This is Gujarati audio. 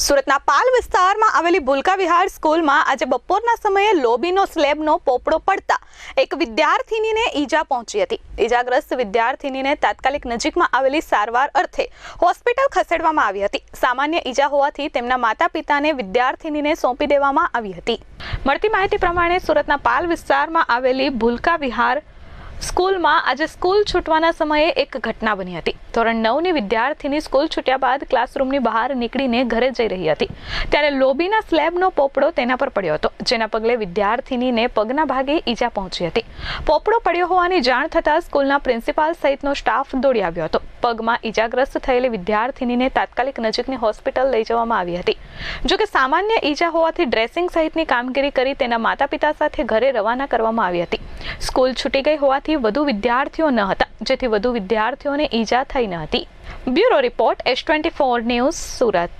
સુરતના પાલ વિસ્તારમાં આવેલી ભૂલકા વિહાર સ્કૂલમાં આજે બપોરના સમયે લોબીનો સ્લેબનો પોપડો પડતા એક વિદ્યાર્થીનીને ઈજા પહોંચી હતી. ઈજાગ્રસ્ત વિદ્યાર્થીનીને તાત્કાલિક નજીકમાં આવેલી સારવાર અર્થે હોસ્પિટલ ખસેડવામાં આવી હતી. સામાન્ય ઈજા હોવાથી તેમના માતા પિતાને વિદ્યાર્થીનીને સોંપી દેવામાં આવી હતી. મળતી માહિતી પ્રમાણે સુરતના પાલ વિસ્તારમાં આવેલી ભૂલકા વિહાર સ્કૂલમાં આજે સ્કૂલ છૂટવાના સમયે એક ઘટના બની હતી. ધોરણ નવની વિદ્યાર્થીની સ્કૂલ છૂટ્યા બાદ ક્લાસરૂમની બહાર નીકળીને ઘરે જઈ રહી હતી. ત્યારે લોબીના સ્લેબનો પોપડો તેના પર પડ્યો હતો, જેના પગલે વિદ્યાર્થીનીને પગના ભાગે ઈજા પહોંચી હતી. પોપડો પડ્યો હોવાની જાણ થતાં સ્કૂલના પ્રિન્સિપાલ સહિતનો સ્ટાફ દોડી આવ્યો હતો. પગમાં ઈજાગ્રસ્ત થયેલી વિદ્યાર્થીનીને તાત્કાલિક નજીકની હોસ્પિટલ લઈ જવામાં આવી હતી. જોકે સામાન્ય ઈજા હોવાથી ડ્રેસિંગ સહિતની કામગીરી કરી તેના માતા પિતા સાથે ઘરે રવાના કરવામાં આવી હતી. સ્કૂલ છૂટી ગઈ હોવાથી વધુ વિદ્યાર્થીઓ ન હતા, જેથી વધુ વિદ્યાર્થીઓને ઈજા થઈ ન હતી. Bureau report, S twenty four news Surat.